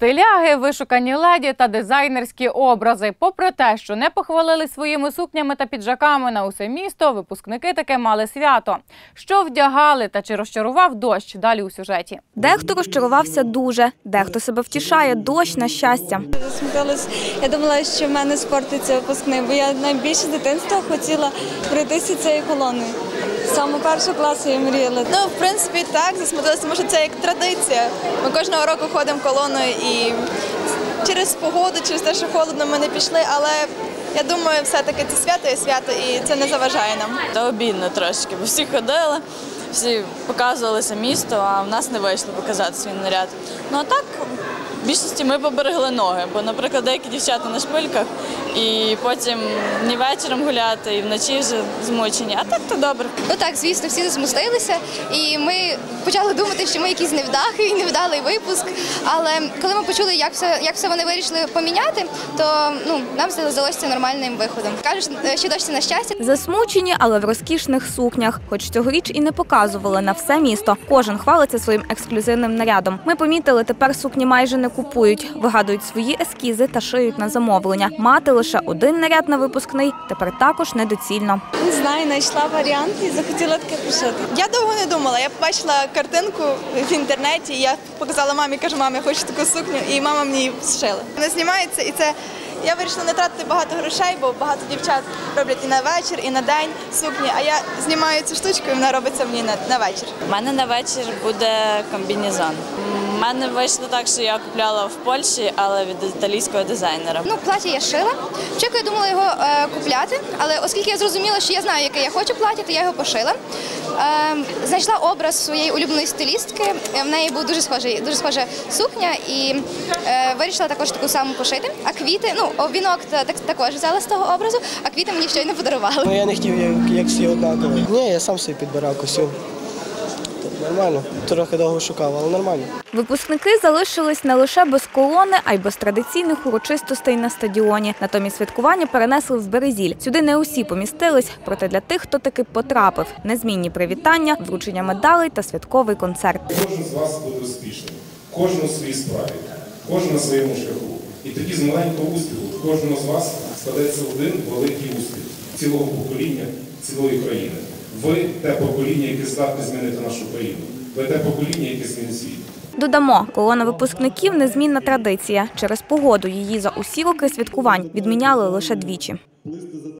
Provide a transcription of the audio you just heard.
Стиляги, вишукані леді та дизайнерські образи. Попри те, що не похвалили своїми сукнями та піджаками на усе місто, випускники таке мали свято. Що вдягали та чи розчарував дощ? Далі у сюжеті. Дехто розчарувався дуже, дехто себе втішає дощ на щастя. Засмутилась. Я думала, що в мене спортиться випускний, бо я найбільше з дитинства хотіла пройтися цією колоною. Самого першого класу я мріяла. Ну, в принципі, так, засмутилася, тому що це як традиція. Ми кожного року ходимо колоною і через погоду, через те, що холодно, ми не пішли, але я думаю, все-таки це свято і свято, і це не заважає нам. Та обідно трошки, бо всі ходили, всі показувалися місто, а в нас не вийшло показати свій наряд. Ну а так, в більшості ми поберегли ноги, бо, наприклад, деякі дівчата на шпильках, і потім ні вечором гуляти, і вночі вже змучені. А так то добре. Ну так, звісно, всі засмустилися, і ми почали думати, що ми якісь невдахи і невдалий випуск. Але коли ми почули, як все, як все вони вирішили поміняти, то ну нам здалося нормальним виходом. Кажуть, що дощ це на щастя. Засмучені, але в розкішних сукнях, хоч цьогоріч і не показували на все місто. Кожен хвалиться своїм ексклюзивним нарядом. Ми помітили, тепер сукні майже не купують, вигадують свої ескізи та шиють на замовлення. Мати лише один наряд на випускний тепер також недоцільно. Не знаю, знайшла варіант і захотіла таке пошити. Я довго не думала. Я побачила картинку в інтернеті. Я показала мамі, кажу, мамі, я хочу таку сукню, і мама мені її зшила. Вона знімається, і це я вирішила не тратити багато грошей, бо багато дівчат роблять і на вечір, і на день сукні. А я знімаю цю штучку, і вона робиться мені на, на вечір. У мене на вечір буде комбінезон. У мене вийшло так, що я купляла в Польщі, але від італійського дизайнера. Ну, плаття я шила. Спочатку я думала його е, купляти, але оскільки я зрозуміла, що я знаю, яке я хочу плаття, то я його пошила. Е, знайшла образ своєї улюбленої стилістки. Е, В неї був дуже схожий, дуже схожа сукня, і е, вирішила також таку саму пошити. А квіти, ну вінок так, також взяла з того образу, а квіти мені щойно подарували. Ну я не хотів, як, як всі однакові. Ні, я сам собі підбирав костюм. Нормально. Трохи довго шукав, але нормально. Випускники залишились не лише без колони, а й без традиційних урочистостей на стадіоні. Натомість святкування перенесли в Березіль. Сюди не усі помістились, проте для тих, хто таки потрапив, незмінні привітання, вручення медалей та святковий концерт. Кожен з вас буде успішним, кожен у своїй справі, кожен на своєму шляху. І тоді з маленького успіху кожного з вас складеться один великий успіх цілого покоління, цілої країни. Ви те покоління, яке здатне змінити нашу країну. Ви те покоління, яке змінить світ. Додамо, колона випускників незмінна традиція. Через погоду її за усі роки святкувань відміняли лише двічі.